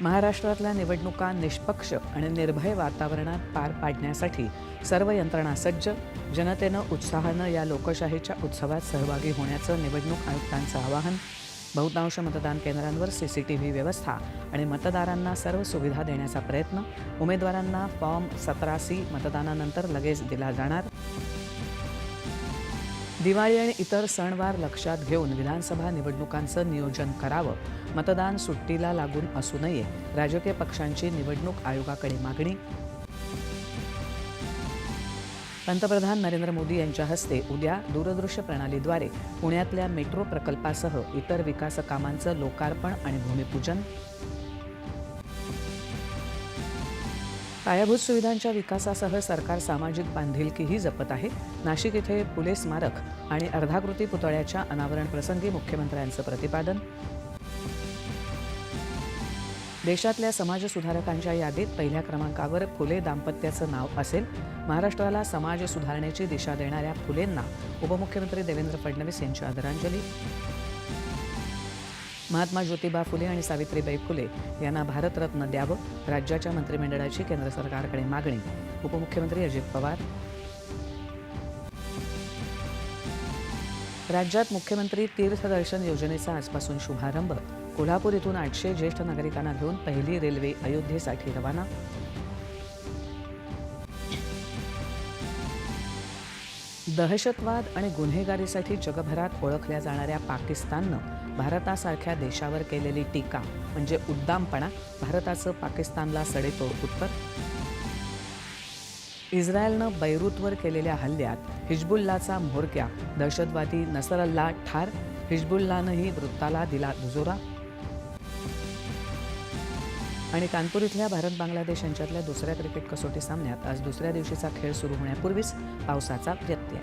महाराष्ट्रातल्या निवडणुका निष्पक्ष आणि निर्भय वातावरणात पार पाडण्यासाठी सर्व यंत्रणा सज्ज जनतेनं उत्साहानं या लोकशाहीच्या उत्सवात सहभागी होण्याचं निवडणूक आयुक्तांचं आवाहन बहुतांश मतदान केंद्रांवर सी सी टी व्ही व्यवस्था आणि मतदारांना सर्व सुविधा देण्याचा प्रयत्न उमेदवारांना फॉर्म सतरा सी मतदानानंतर लगेच दिला जाणार. दिवाळी आणि इतर सणवार लक्षात घेऊन विधानसभा निवडणुकांचं नियोजन करावं. मतदान सुट्टीला लागून असू नये. राजकीय पक्षांची निवडणूक आयोगाकडे मागणी. पंतप्रधान नरेंद्र मोदी यांच्या हस्ते उद्या दूरदृश्य प्रणालीद्वारे पुण्यातल्या मेट्रो प्रकल्पासह इतर विकास कामांचं लोकार्पण आणि भूमिपूजन. पायाभूत सुविधांच्या विकासासह सरकार सामाजिक बांधिलकीही जपत आहे. नाशिक इथे फुले स्मारक आणि अर्धाकृती पुतळ्याच्या अनावरण प्रसंगी मुख्यमंत्र्यांचं प्रतिपादन. देशातल्या समाजसुधारकांच्या यादीत पहिल्या क्रमांकावर फुले दाम्पत्याचं नाव असेल. महाराष्ट्राला समाज सुधारणेची दिशा देणाऱ्या फुलेंना उपमुख्यमंत्री देवेंद्र फडणवीस यांची आदरांजली. महात्मा ज्योतिबा फुले आणि सावित्रीबाई फुले यांना भारतरत्न द्यावं राज्याच्या मंत्रिमंडळाची केंद्र सरकारकडे मागणी. उपमुख्यमंत्री अजित पवार. राज्यात मुख्यमंत्री तीर्थदर्शन योजनेचा आजपासून शुभारंभ. कोल्हापूर इथून आठशे ज्येष्ठ नागरिकांना घेऊन पहिली रेल्वे अयोध्येसाठी रवाना. दहशतवाद आणि गुन्हेगारीसाठी जगभरात ओळखल्या जाणाऱ्या पाकिस्ताननं भारतासारख्या देशावर केलेली टीका म्हणजे उद्दामपणा भारताचं पाकिस्तानला सडेतोड उत्तर? इस्रायलनं बैरूतवर केलेल्या हल्ल्यात हिजबुल्लाचा म्होरक्या दहशतवादी नसरल्ला ठार हिजबुल्लानंही वृत्ताला दिला दुजोरा? आणि कानपूर इथल्या भारत बांगलादेश यांच्यातल्या दुसऱ्या क्रिकेट कसोटी सामन्यात आज दुसऱ्या दिवशीचा खेळ सुरू होण्यापूर्वीच पावसाचा व्यत्यय.